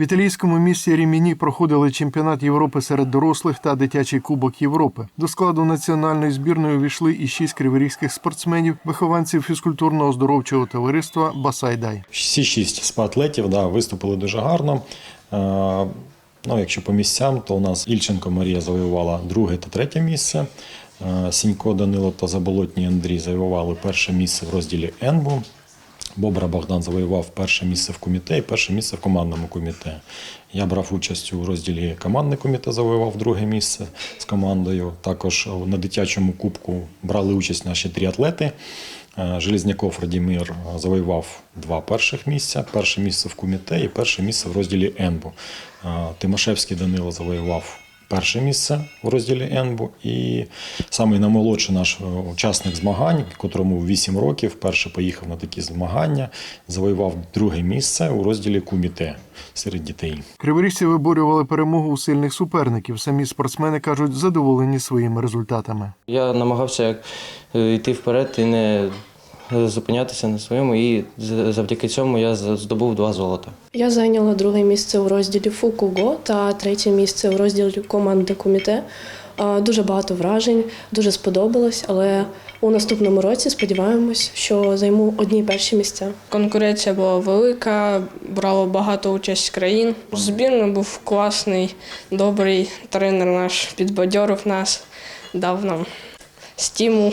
В італійському місті Ріміні проходили чемпіонат Європи серед дорослих та дитячий кубок Європи. До складу національної збірної увійшли і шість криворізьких спортсменів, вихованців фізкультурного оздоровчого товариства Басайдай. Всі шість спа-атлетів да, виступили дуже гарно. Е, Ну, якщо по місцям, то у нас Ільченко Марія завоювала друге та третє місце. Е, Сінько Данило та Заболотній Андрій завоювали перше місце в розділі ЕНБУ. Бобра Богдан завоював перше місце в коміте перше місце в командному коміте. Я брав участь у розділі командний комітет, завоював друге місце з командою. Також на дитячому кубку брали участь наші тріатлети. Е, Железняков Радімир завоював два перших місця: перше місце в коміте і перше місце в розділі ЕНБУ. Е, Тимошевський Данило завоював перше місце в розділі ЕНБУ. І самий наймолодший наш е, учасник змагань, котрому 8 років, вперше поїхав на такі змагання, завоював друге місце у розділі куміте серед дітей. Криворіжці виборювали перемогу у сильних суперників. Самі спортсмени кажуть, задоволені своїми результатами. Я намагався е, йти вперед і не зупинятися на своєму, і з- завдяки цьому я здобув два золота. Я зайняла друге місце у розділі Фукуго та третє місце у розділі команди коміте. Дуже багато вражень, дуже сподобалось, але у наступному році сподіваємось, що займу одні перші місця. Конкуренція була велика, брало багато участь країн. Збірний був класний, добрий тренер наш підбадьорив нас, дав нам стимул.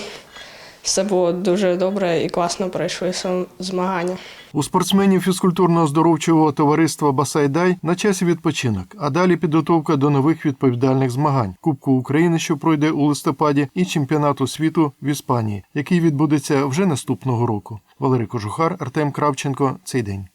Все було дуже добре і класно пройшли змагання. У спортсменів фізкультурно-оздоровчого товариства Басайдай на часі відпочинок, а далі підготовка до нових відповідальних змагань Кубку України, що пройде у листопаді, і чемпіонату світу в Іспанії, який відбудеться вже наступного року. Валерій Кожухар, Артем Кравченко. Цей день.